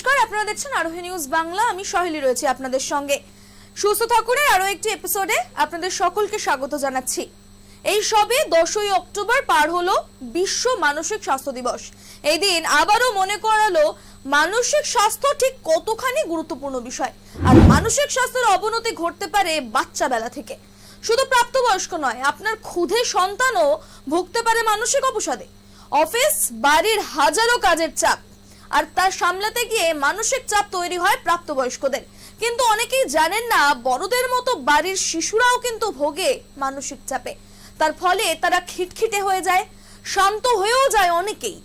নমস্কার, আপনারা দেখছেন আরোহী নিউজ বাংলা। আমি সহেলি রয়েছি আপনাদের সঙ্গে। সুস্থ ঠাকুরের আরও একটি এপিসোডে আপনাদের সকলকে স্বাগত জানাচ্ছি। এই সবে দশই অক্টোবর পার হলো বিশ্ব মানসিক স্বাস্থ্য দিবস। এই দিন আবারও মনে করালো মানসিক স্বাস্থ্য ঠিক কতখানি গুরুত্বপূর্ণ বিষয়। আর মানসিক স্বাস্থ্যের অবনতি ঘটতে পারে বাচ্চা বেলা থেকে। শুধু প্রাপ্তবয়স্ক নয়, আপনার ক্ষুধে সন্তানও ভুগতে পারে মানসিক অবসাদে। অফিস, বাড়ির হাজারো কাজের চাপ। আর তা সামলাতে গিয়ে মানসিক চাপ তৈরি হয় প্রাপ্তবয়স্কদের। কিন্তু অনেকেই জানেন না, বড়দের মতো বাড়ির শিশুরাও কিন্তু ভোগে মানসিক চাপে। তার ফলে তারা খিটখিটে হয়ে যায়, শান্ত হয়েও যায় অনেকেই।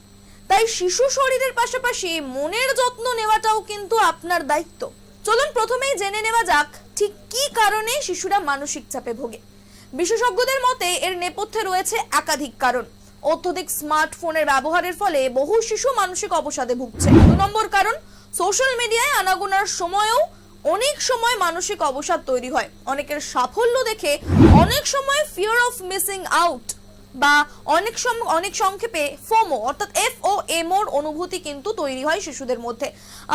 তাই শিশু শরীরের পাশাপাশি মনের যত্ন নেওয়াটাও কিন্তু আপনার দায়িত্ব। চলুন প্রথমেই জেনে নেওয়া যাক, ঠিক কি কারণে শিশুরা মানসিক চাপে ভোগে। বিশেষজ্ঞদের মতে এর নেপথ্যে রয়েছে একাধিক কারণ। অত্যধিক স্মার্টফোনের ব্যবহারের ফলে বহু শিশু মানসিক অবসাদে ভুগছে। দু নম্বর কারণ, সোশ্যাল মিডিয়ায় আনাগোনার সময়েও অনেক সময় মানসিক অবসাদ তৈরি হয়। অনেকের সাফল্য দেখে অনেক সময় ফিয়ার অফ মিসিং আউট বা অনেক সম, অনেক সংক্ষেপে ফোমো, অর্থাৎ এফ ও এমোর অনুভূতি কিন্তু তৈরি হয় শিশুদের মধ্যে।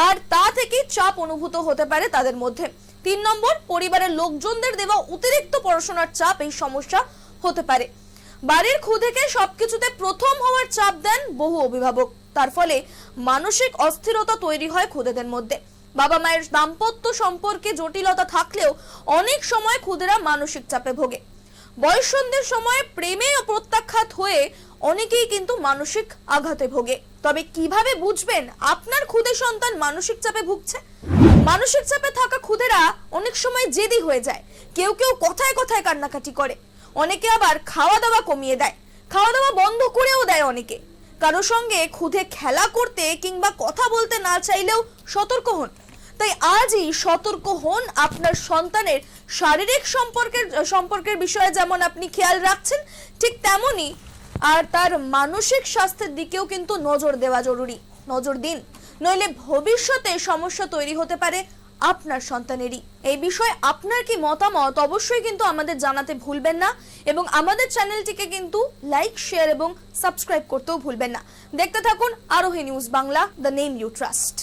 আর তা থেকে চাপ অনুভূত হতে পারে তাদের মধ্যে। তিন নম্বর, পরিবারের লোকজনদের দেওয়া অতিরিক্ত পড়াশোনার চাপ এই সমস্যা হতে পারে। বাড়ির ক্ষুদেকে সবকিছুতে প্রথম হওয়ার চাপ দেন বহু অভিভাবক। তার ফলে মানসিক অস্থিরতা তৈরি হয় খুদেদের মধ্যে। বাবা মায়ের দাম্পত্য সম্পর্কে জটিলতা থাকলেও অনেক সময় খুদেরা মানসিক চাপে ভোগে। বয়সন্ধির সময় প্রেমে প্রত্যাখ্যাত হয়ে অনেকেই কিন্তু মানসিক আঘাতে ভোগে। তবে কীভাবে বুঝবেন আপনার খুদে সন্তান মানসিক চাপে ভুগছে? মানসিক চাপে থাকা খুদেরা অনেক সময় জেদি হয়ে যায়। কেউ কেউ কথায় কথায় কান্নাকাটি করে। অনেকে আবার খাওয়া দাওয়া কমিয়ে দেয়। খাওয়া দাওয়া বন্ধ করেও দেয় অনেকে। কারও সঙ্গে খুদে খেলা করতে কিংবা কথা বলতে না চাইলেও সতর্ক হন। তাই আজই সতর্ক হন আপনার সন্তানের শারীরিক সম্পর্কের সম্পর্কের বিষয়ে যেমন আপনি খেয়াল রাখছেন, ঠিক তেমনই আর তার মানসিক স্বাস্থ্যের দিকেও কিন্তু নজর দেওয়া জরুরি। নজর দিন। নইলে ভবিষ্যতে সমস্যা তৈরি হতে পারে আপনার সন্তানেরই। এই বিষয়ে আপনার কি মতামত অবশ্যই কিন্তু আমাদের জানাতে ভুলবেন না এবং আমাদের চ্যানেলটিকে কিন্তু লাইক, শেয়ার এবং সাবস্ক্রাইব করতেও ভুলবেন না। দেখতে থাকুন Arohi news Bangla, the name you trust.